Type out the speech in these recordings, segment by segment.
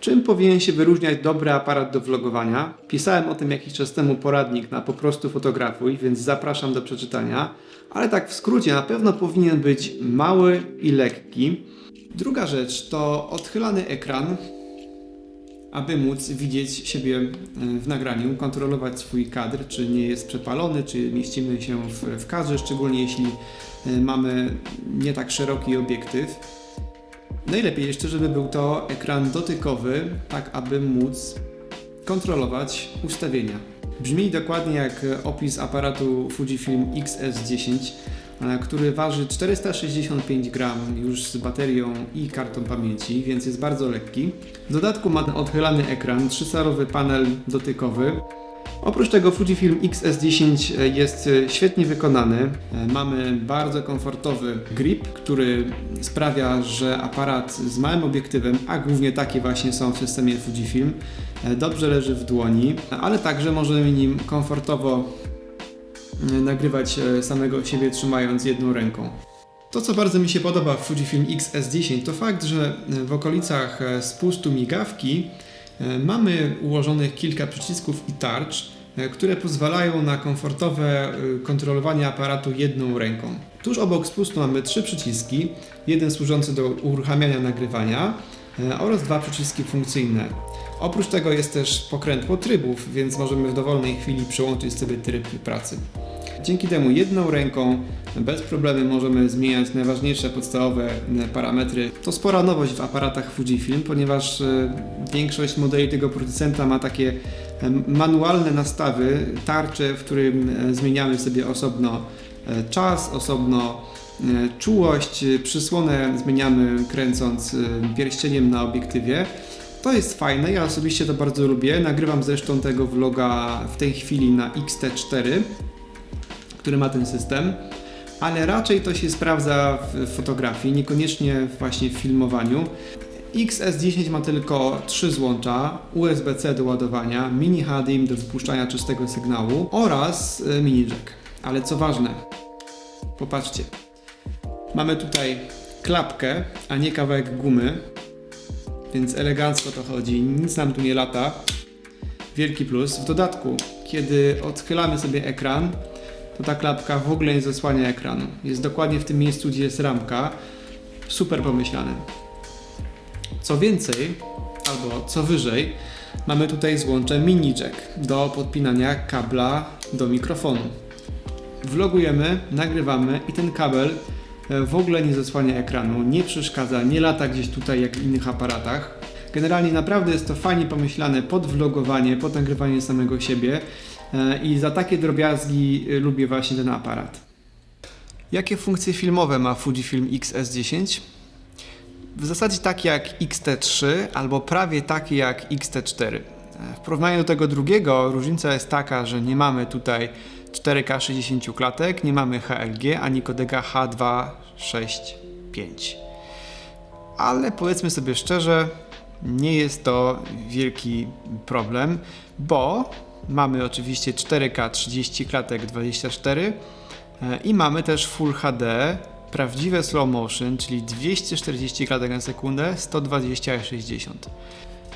Czym powinien się wyróżniać dobry aparat do vlogowania? Pisałem o tym jakiś czas temu poradnik na po prostu fotografuj, więc zapraszam do przeczytania. Ale tak w skrócie, na pewno powinien być mały i lekki. Druga rzecz to odchylany ekran, aby móc widzieć siebie e, w nagraniu, kontrolować swój kadr, czy nie jest przepalony, czy mieścimy się w, w kadrze, szczególnie jeśli e, mamy nie tak szeroki obiektyw. Najlepiej jeszcze, żeby był to ekran dotykowy, tak aby móc kontrolować ustawienia. Brzmi dokładnie jak opis aparatu Fujifilm X-S10, e, który waży 465 gram już z baterią i kartą pamięci, więc jest bardzo lekki. W dodatku ma odchylany ekran, trzysarowy panel dotykowy. Oprócz tego Fujifilm X-S10 jest świetnie wykonany. E, Mamy bardzo komfortowy grip, który sprawia, że aparat z małym obiektywem, a głównie takie właśnie są w systemie Fujifilm, e, dobrze leży w dłoni, ale także możemy nim komfortowo e, nagrywać e, samego siebie trzymając jedną ręką. To, co bardzo mi się podoba w Fujifilm X-S10, to fakt, że w okolicach e, spustu migawki e, mamy ułożonych kilka przycisków i tarcz, e, które pozwalają na komfortowe e, kontrolowanie aparatu jedną ręką. Tuż obok spustu mamy trzy przyciski, jeden służący do uruchamiania nagrywania e, oraz dwa przyciski funkcyjne. Oprócz tego jest też pokrętło trybów, więc możemy w dowolnej chwili przełączyć sobie tryb pracy. Dzięki temu jedną ręką bez problemu możemy zmieniać najważniejsze podstawowe e, parametry. To spora nowość w aparatach Fujifilm, ponieważ e, większość modeli tego producenta ma takie e, manualne nastawy, tarcze, w którym zmieniamy sobie osobno czas, osobno czułość, przysłonę zmieniamy kręcąc pierścieniem na obiektywie. To jest fajne, ja osobiście to bardzo lubię. Nagrywam zresztą tego vloga w tej chwili na XT4 który ma ten system, ale raczej to się sprawdza w fotografii, niekoniecznie właśnie w filmowaniu. XS10 ma tylko trzy złącza, USB-C do ładowania, mini HDMI do wypuszczania czystego sygnału oraz e, mini jack. Ale co ważne, popatrzcie, mamy tutaj klapkę, a nie kawałek gumy, więc elegancko to chodzi, nic nam tu nie lata. Wielki plus. W dodatku, kiedy odchylamy sobie ekran, to ta klapka w ogóle nie zasłania ekranu. Jest dokładnie w tym miejscu, gdzie jest ramka. Super pomyślane. Co więcej, albo co wyżej, mamy tutaj złącze mini jack do podpinania kabla do mikrofonu. Vlogujemy, nagrywamy i ten kabel e, w ogóle nie zasłania ekranu, nie przeszkadza, nie lata gdzieś tutaj jak w innych aparatach. Generalnie naprawdę jest to fajnie pomyślane pod vlogowanie, pod nagrywanie samego siebie i za takie drobiazgi e, lubię właśnie ten aparat. Jakie funkcje filmowe ma Fujifilm X-S10? W zasadzie takie jak XT3 albo prawie takie jak XT4. E, W porównaniu do tego drugiego różnica jest taka, że nie mamy tutaj 4K 60 klatek, nie mamy HLG ani kodeka H265. Ale powiedzmy sobie szczerze, nie jest to wielki problem, bo mamy oczywiście 4K 30 klatek 24 e, i mamy też Full HD, prawdziwe slow motion, czyli 240 klatek na sekundę, 120 i 60.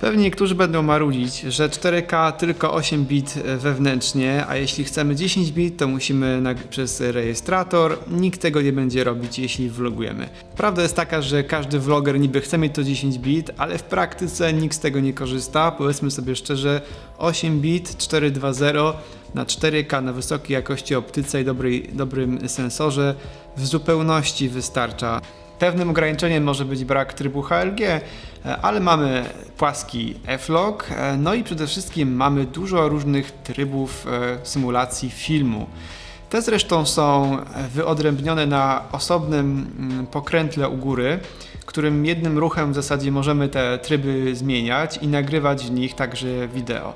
Pewnie niektórzy będą marudzić, że 4K tylko 8 bit wewnętrznie, a jeśli chcemy 10 bit, to musimy przez rejestrator. Nikt tego nie będzie robić, jeśli vlogujemy. Prawda jest taka, że każdy vloger niby chce mieć to 10 bit, ale w praktyce nikt z tego nie korzysta. Powiedzmy sobie szczerze, 8 bit 420 na 4K na wysokiej jakości optyce i dobrej, dobrym sensorze w zupełności wystarcza. Pewnym ograniczeniem może być brak trybu HLG, ale mamy płaski F-Log, e, no i przede wszystkim mamy dużo różnych trybów e, symulacji filmu. Te zresztą są wyodrębnione na osobnym mm, pokrętle u góry, którym jednym ruchem w zasadzie możemy te tryby zmieniać i nagrywać w nich także wideo.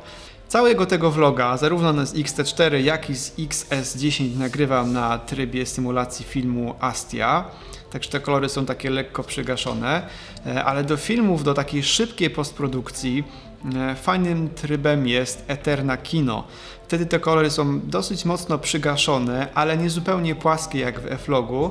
Całego tego vloga, zarówno z XT4, jak i z XS10 nagrywam na trybie symulacji filmu Astia. Także te kolory są takie lekko przygaszone, e, ale do filmów, do takiej szybkiej postprodukcji e, fajnym trybem jest Eterna Kino. Wtedy te kolory są dosyć mocno przygaszone, ale nie zupełnie płaskie jak w F-Logu.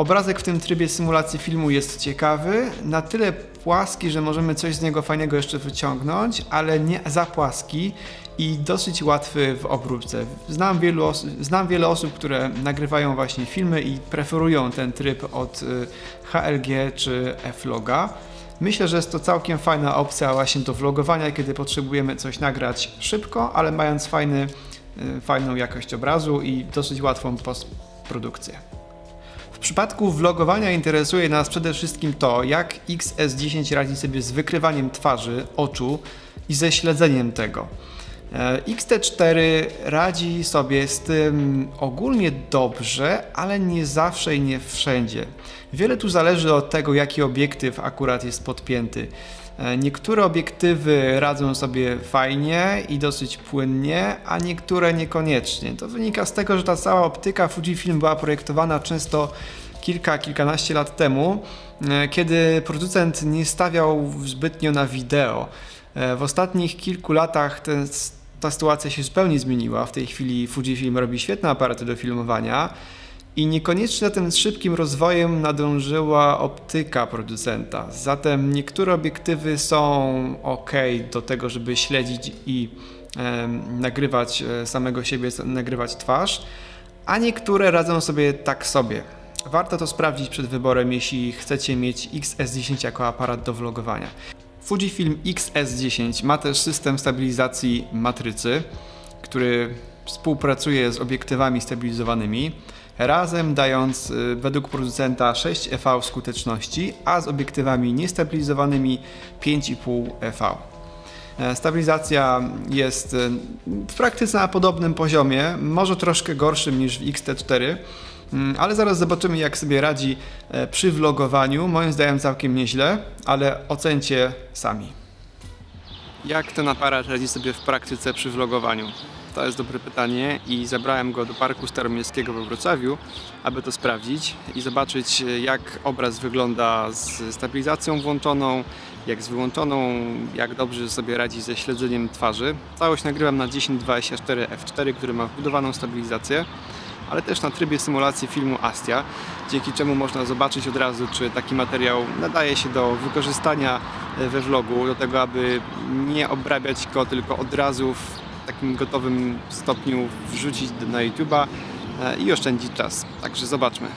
Obrazek w tym trybie symulacji filmu jest ciekawy, na tyle płaski, że możemy coś z niego fajnego jeszcze wyciągnąć, ale nie za płaski i dosyć łatwy w obróbce. Znam, wielu znam wiele osób, które nagrywają właśnie filmy i preferują ten tryb od y, HLG czy F-Loga. Myślę, że jest to całkiem fajna opcja właśnie do vlogowania, kiedy potrzebujemy coś nagrać szybko, ale mając fajny, y, fajną jakość obrazu i dosyć łatwą postprodukcję. Przypadku vlogowania interesuje nas przede wszystkim to, jak XS10 radzi sobie z wykrywaniem twarzy, oczu i ze śledzeniem tego. E, XT4 radzi sobie z tym ogólnie dobrze, ale nie zawsze i nie wszędzie. Wiele tu zależy od tego, jaki obiektyw akurat jest podpięty. E, Niektóre obiektywy radzą sobie fajnie i dosyć płynnie, a niektóre niekoniecznie. To wynika z tego, że ta cała optyka Fujifilm była projektowana często kilka, kilkanaście lat temu, e, kiedy producent nie stawiał zbytnio na wideo. E, W ostatnich kilku latach ten, ta sytuacja się zupełnie zmieniła. W tej chwili Fujifilm robi świetne aparaty do filmowania. I niekoniecznie za tym szybkim rozwojem nadążyła optyka producenta. Zatem niektóre obiektywy są ok do tego, żeby śledzić i em, nagrywać e, samego siebie, nagrywać twarz, a niektóre radzą sobie tak sobie. Warto to sprawdzić przed wyborem, jeśli chcecie mieć XS10 jako aparat do vlogowania. Fujifilm XS10 ma też system stabilizacji matrycy, który współpracuje z obiektywami stabilizowanymi, razem dając y, według producenta 6 EV skuteczności, a z obiektywami niestabilizowanymi 5,5 EV. E, Stabilizacja jest e, w praktyce na podobnym poziomie, może troszkę gorszym niż w XT4, mm, ale zaraz zobaczymy jak sobie radzi e, przy vlogowaniu. Moim zdaniem całkiem nieźle, ale ocencie sami. Jak ten aparat radzi sobie w praktyce przy vlogowaniu? To jest dobre pytanie i zabrałem go do Parku Staromiejskiego we Wrocławiu, aby to sprawdzić i zobaczyć jak obraz wygląda z stabilizacją włączoną, jak z wyłączoną, jak dobrze sobie radzi ze śledzeniem twarzy. Całość nagrywam na 1024 f4, który ma wbudowaną stabilizację, ale też na trybie symulacji filmu Astia, dzięki czemu można zobaczyć od razu, czy taki materiał nadaje się do wykorzystania e, we vlogu, do tego, aby nie obrabiać go, tylko od razu takim gotowym stopniu wrzucić na YouTube'a e, i oszczędzić czas. Także zobaczmy.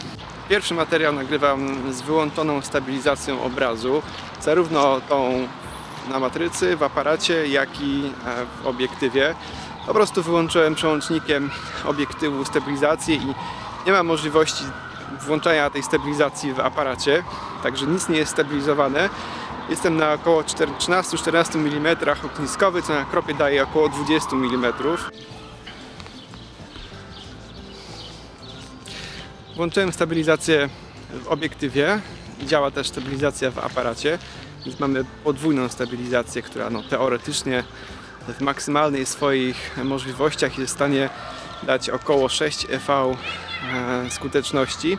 Pierwszy materiał nagrywam z wyłączoną stabilizacją obrazu, zarówno tą na matrycy, w aparacie, jak i e, w obiektywie. Po prostu wyłączyłem przełącznikiem obiektywu stabilizację i nie ma możliwości włączania tej stabilizacji w aparacie, także nic nie jest stabilizowane. Jestem na około 13-14 mm ogniskowy, co na kropie daje około 20 mm. Włączyłem stabilizację w obiektywie, działa też stabilizacja w aparacie, więc mamy podwójną stabilizację, która no, teoretycznie w maksymalnej swoich możliwościach jest w stanie dać około 6 EV e, skuteczności,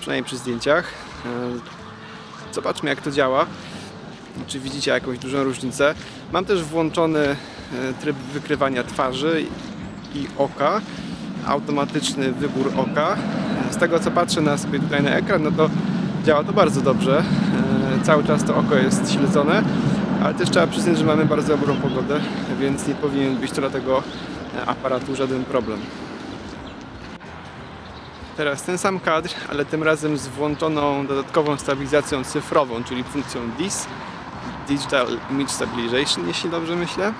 przynajmniej przy zdjęciach. E, Zobaczmy jak to działa, czy widzicie jakąś dużą różnicę. Mam też włączony e, tryb wykrywania twarzy i oka, automatyczny wybór oka. Z tego co patrzę na sobie tutaj na ekran, no to działa to bardzo dobrze. E, Cały czas to oko jest śledzone, ale też trzeba przyznać, że mamy bardzo dobrą pogodę, więc nie powinien być to dla tego e, aparatu żaden problem. Teraz ten sam kadr, ale tym razem z włączoną dodatkową stabilizacją cyfrową, czyli funkcją DIS, Digital Image Stabilization, jeśli dobrze myślę. E,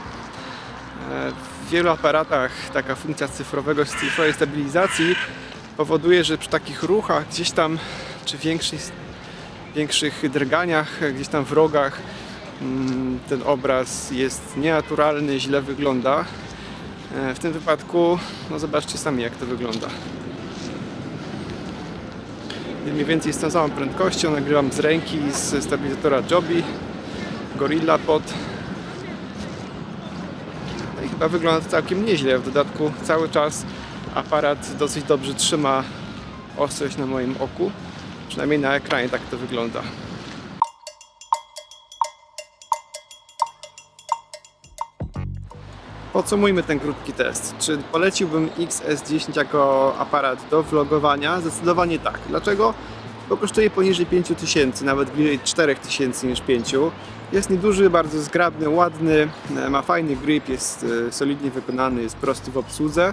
W wielu aparatach taka funkcja cyfrowego, cyfrowej stabilizacji powoduje, że przy takich ruchach gdzieś tam, czy większych, większych drganiach, gdzieś tam w rogach, mm, ten obraz jest nienaturalny, źle wygląda. E, W tym wypadku, no zobaczcie sami jak to wygląda. Mniej więcej z tą samą prędkością nagrywam z ręki z stabilizatora Joby Gorilla Pod no i chyba wygląda to całkiem nieźle. W dodatku cały czas aparat dosyć dobrze trzyma ostrość na moim oku. Przynajmniej na ekranie tak to wygląda. Po Podsumujmy ten krótki test. Czy poleciłbym XS10 jako aparat do vlogowania? Zdecydowanie tak. Dlaczego? Bo kosztuje poniżej 5000, nawet bliżej 4000 niż 5. Jest nieduży, bardzo zgrabny, ładny, e, ma fajny grip, jest e, solidnie wykonany, jest prosty w obsłudze.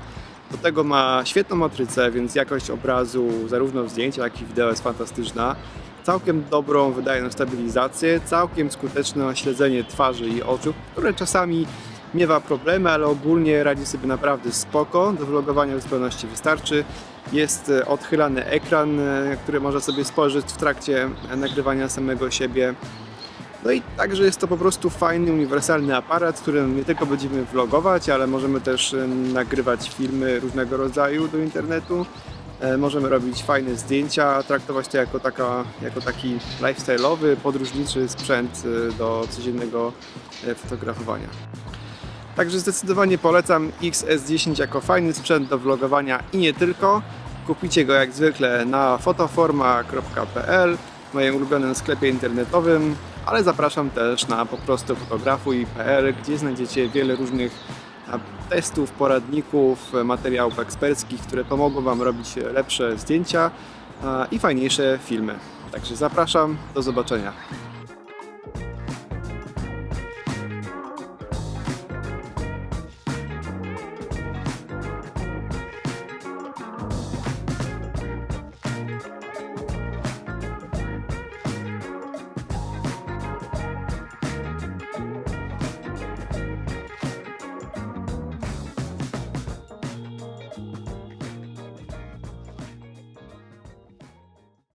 Do tego ma świetną matrycę, więc jakość obrazu zarówno w zdjęciach, jak i wideo jest fantastyczna. Całkiem dobrą, wydajną stabilizację, całkiem skuteczne śledzenie twarzy i oczu, które czasami miewa problemy, ale ogólnie radzi sobie naprawdę spoko. Do vlogowania w zupełności wystarczy. Jest e, odchylany ekran, e, który można sobie spojrzeć w trakcie nagrywania samego siebie. No i także jest to po prostu fajny, uniwersalny aparat, którym nie tylko będziemy vlogować, ale możemy też e, nagrywać filmy różnego rodzaju do internetu. Możemy robić fajne zdjęcia, traktować to jako, taka, jako taki lifestyle'owy, podróżniczy sprzęt do codziennego fotografowania. Także zdecydowanie polecam XS10 jako fajny sprzęt do vlogowania i nie tylko. Kupicie go jak zwykle na fotoforma.pl, moim ulubionym sklepie internetowym, ale zapraszam też na po prostu fotografuj.pl, gdzie znajdziecie wiele różnych a, testów, poradników, e, materiałów eksperckich, które pomogą Wam robić lepsze zdjęcia a, i fajniejsze filmy. Także zapraszam, do zobaczenia.